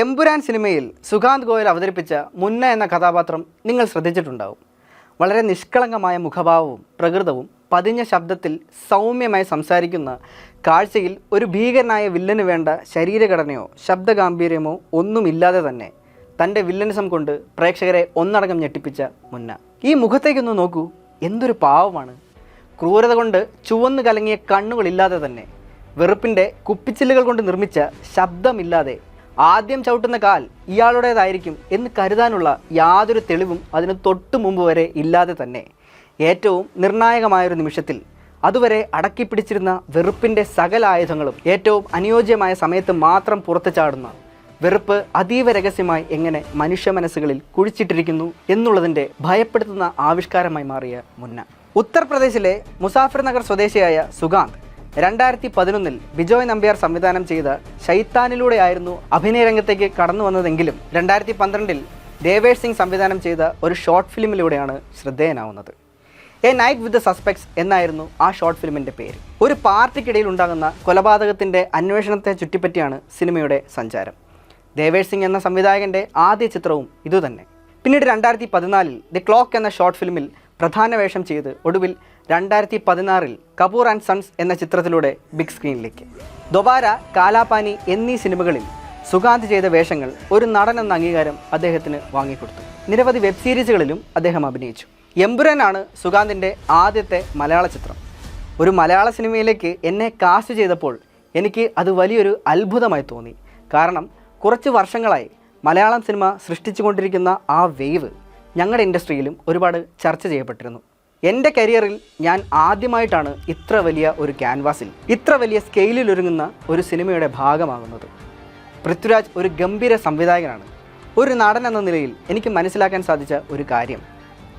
എമ്പുരാൻ സിനിമയിൽ സുഗാന്ത് ഗോയൽ അവതരിപ്പിച്ച മുന്ന എന്ന കഥാപാത്രം നിങ്ങൾ ശ്രദ്ധിച്ചിട്ടുണ്ടാവും. വളരെ നിഷ്കളങ്കമായ മുഖഭാവവും പ്രകൃതവും പതിഞ്ഞ ശബ്ദത്തിൽ സൗമ്യമായി സംസാരിക്കുന്ന കാഴ്ചയിൽ ഒരു ഭീകരനായ വില്ലന് വേണ്ട ശരീരഘടനയോ ശബ്ദഗാംഭീര്യമോ ഒന്നുമില്ലാതെ തന്നെ തന്റെ വില്ലനിസം കൊണ്ട് പ്രേക്ഷകരെ ഒന്നടങ്കം ഞെട്ടിപ്പിച്ച മുന്ന. ഈ മുഖത്തേക്കൊന്ന് നോക്കൂ എന്തൊരു പാവമാണ്. ക്രൂരത കൊണ്ട് ചുവന്നു കലങ്ങിയ കണ്ണുകളില്ലാതെ തന്നെ വെറുപ്പിന്റെ കുപ്പിച്ചില്ലുകൾ കൊണ്ട് നിർമ്മിച്ച ശബ്ദമില്ലാതെ ആദ്യം ചവിട്ടുന്ന കാൽ ഇയാളുടേതായിരിക്കും എന്ന് കരുതാനുള്ള യാതൊരു തെളിവും അതിന് തൊട്ടു മുമ്പ് വരെ ഇല്ലാതെ തന്നെ. ഏറ്റവും നിർണായകമായൊരു നിമിഷത്തിൽ അതുവരെ അടക്കിപ്പിടിച്ചിരുന്ന വെറുപ്പിന്റെ സകല ആയുധങ്ങളും ഏറ്റവും അനുയോജ്യമായ സമയത്ത് മാത്രം പുറത്തു ചാടുന്ന വെറുപ്പ് അതീവ രഹസ്യമായി എങ്ങനെ മനുഷ്യ മനസ്സുകളിൽ കുഴിച്ചിട്ടിരിക്കുന്നു എന്നുള്ളതിന്റെ ഭയപ്പെടുത്തുന്ന ആവിഷ്കാരമായി മാറിയ മുന്ന. ഉത്തർപ്രദേശിലെ മുസാഫർ നഗർ സ്വദേശിയായ സുഗാന്ത് രണ്ടായിരത്തി പതിനൊന്നിൽ ബിജോയ് നമ്പ്യാർ സംവിധാനം ചെയ്ത ശൈത്താനിലൂടെയായിരുന്നു അഭിനയ രംഗത്തേക്ക് കടന്നു വന്നതെങ്കിലും രണ്ടായിരത്തി പന്ത്രണ്ടിൽ ദേവേഷ് സിംഗ് സംവിധാനം ചെയ്ത ഒരു ഷോർട്ട് ഫിലിമിലൂടെയാണ് ശ്രദ്ധേയനാവുന്നത്. എ നൈറ്റ് വിത്ത് സസ്പെക്ട്സ് എന്നായിരുന്നു ആ ഷോർട്ട് ഫിലിമിന്റെ പേര്. ഒരു പാർട്ടിക്കിടയിൽ ഉണ്ടാകുന്ന കൊലപാതകത്തിന്റെ അന്വേഷണത്തെ ചുറ്റിപ്പറ്റിയാണ് സിനിമയുടെ സഞ്ചാരം. ദേവേഷ് സിംഗ് എന്ന സംവിധായകന്റെ ആദ്യ ചിത്രവും ഇതുതന്നെ. പിന്നീട് രണ്ടായിരത്തി പതിനാലിൽ ദി ക്ലോക്ക് എന്ന ഷോർട്ട് ഫിലിമിൽ പ്രധാന വേഷം ചെയ്ത് ഒടുവിൽ രണ്ടായിരത്തി പതിനാറിൽ കപൂർ ആൻഡ് സൺസ് എന്ന ചിത്രത്തിലൂടെ ബിഗ് സ്ക്രീനിലേക്ക്. ദൊബാര കാലാപാനി എന്നീ സിനിമകളിൽ സുഗാന്ത് ചെയ്ത വേഷങ്ങൾ ഒരു നടൻ എന്ന അംഗീകാരം അദ്ദേഹത്തിന് വാങ്ങിക്കൊടുത്തു. നിരവധി വെബ് സീരീസുകളിലും അദ്ദേഹം അഭിനയിച്ചു. എമ്പുരാനാണ് സുഗാന്തിന്റെ ആദ്യത്തെ മലയാള ചിത്രം. ഒരു മലയാള സിനിമയിലേക്ക് എന്നെ കാസ്റ്റ് ചെയ്തപ്പോൾ എനിക്ക് അത് വലിയൊരു അത്ഭുതമായി തോന്നി. കാരണം കുറച്ച് വർഷങ്ങളായി മലയാളം സിനിമ സൃഷ്ടിച്ചുകൊണ്ടിരിക്കുന്ന ആ വേവ് ഞങ്ങളുടെ ഇൻഡസ്ട്രിയിലും ഒരുപാട് ചർച്ച ചെയ്യപ്പെട്ടിരുന്നു. എന്റെ കരിയറിൽ ഞാൻ ആദ്യമായിട്ടാണ് ഇത്ര വലിയ ഒരു ക്യാൻവാസിൽ ഇത്ര വലിയ സ്കെയിലിൽ ഒരുങ്ങുന്ന ഒരു സിനിമയുടെ ഭാഗമാകുന്നത്. പൃഥ്വിരാജ് ഒരു ഗംഭീര സംവിധായകനാണ്. ഒരു നടൻ എന്ന നിലയിൽ എനിക്ക് മനസ്സിലാക്കാൻ സാധിച്ച ഒരു കാര്യം.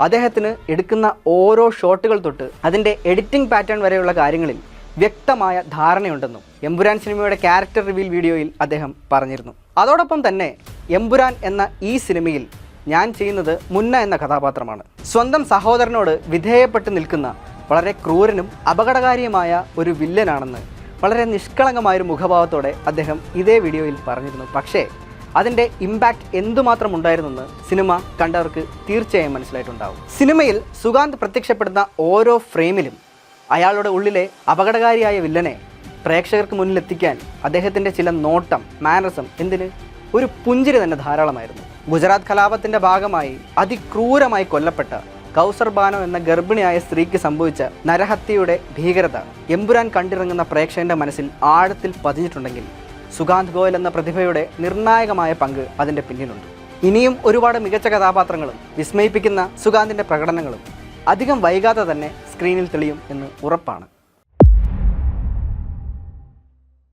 അദ്ദേഹത്തിന് എടുക്കുന്ന ഓരോ ഷോട്ടുകൾ തൊട്ട് അതിന്റെ എഡിറ്റിംഗ് പാറ്റേൺ വരെയുള്ള കാര്യങ്ങളിൽ വ്യക്തമായ ധാരണയുണ്ടെന്നും എമ്പുരാൻ സിനിമയുടെ ക്യാരക്ടർ റിവീൽ വീഡിയോയിൽ അദ്ദേഹം പറഞ്ഞിരുന്നു. അതോടൊപ്പം തന്നെ എമ്പുരാൻ എന്ന ഈ സിനിമയിൽ ഞാൻ ചെയ്യുന്നത് മുന്ന എന്ന കഥാപാത്രമാണ്. സ്വന്തം സഹോദരനോട് വിധേയപ്പെട്ട് നിൽക്കുന്ന വളരെ ക്രൂരനും അപകടകാരിയുമായ ഒരു വില്ലനാണെന്ന് വളരെ നിഷ്കളങ്കമായ ഒരു മുഖഭാവത്തോടെ അദ്ദേഹം ഇതേ വീഡിയോയിൽ പറഞ്ഞിരുന്നു. പക്ഷേ അതിന്റെ ഇമ്പാക്റ്റ് എന്തുമാത്രം ഉണ്ടായിരുന്നെന്ന് സിനിമ കണ്ടവർക്ക് തീർച്ചയായും മനസ്സിലായിട്ടുണ്ടാവും. സിനിമയിൽ സുഗാന്ത് പ്രത്യക്ഷപ്പെടുന്ന ഓരോ ഫ്രെയിമിലും അയാളുടെ ഉള്ളിലെ അപകടകാരിയായ വില്ലനെ പ്രേക്ഷകർക്ക് മുന്നിലെത്തിക്കാൻ അദ്ദേഹത്തിന്റെ ചില നോട്ടം മാനസം എന്തിന്? ഒരു പുഞ്ചിരി തന്നെ ധാരാളമായിരുന്നു. ഗുജറാത്ത് കലാപത്തിന്റെ ഭാഗമായി അതിക്രൂരമായി കൊല്ലപ്പെട്ട കൗസർ ബാനോ എന്ന ഗർഭിണിയായ സ്ത്രീക്ക് സംഭവിച്ച നരഹത്യയുടെ ഭീകരത എമ്പുരാൻ കണ്ടിറങ്ങുന്ന പ്രേക്ഷകന്റെ മനസ്സിൽ ആഴത്തിൽ പതിഞ്ഞിട്ടുണ്ടെങ്കിൽ സുഗാന്ത് ഗോയൽ എന്ന പ്രതിഭയുടെ നിർണായകമായ പങ്ക് അതിന്റെ പിന്നിലുണ്ട്. ഇനിയും ഒരുപാട് മികച്ച കഥാപാത്രങ്ങളും വിസ്മയിപ്പിക്കുന്ന സുഗാന്തിന്റെ പ്രകടനങ്ങളും അധികം വൈകാതെ തന്നെ സ്ക്രീനിൽ തെളിയും എന്ന് ഉറപ്പാണ്.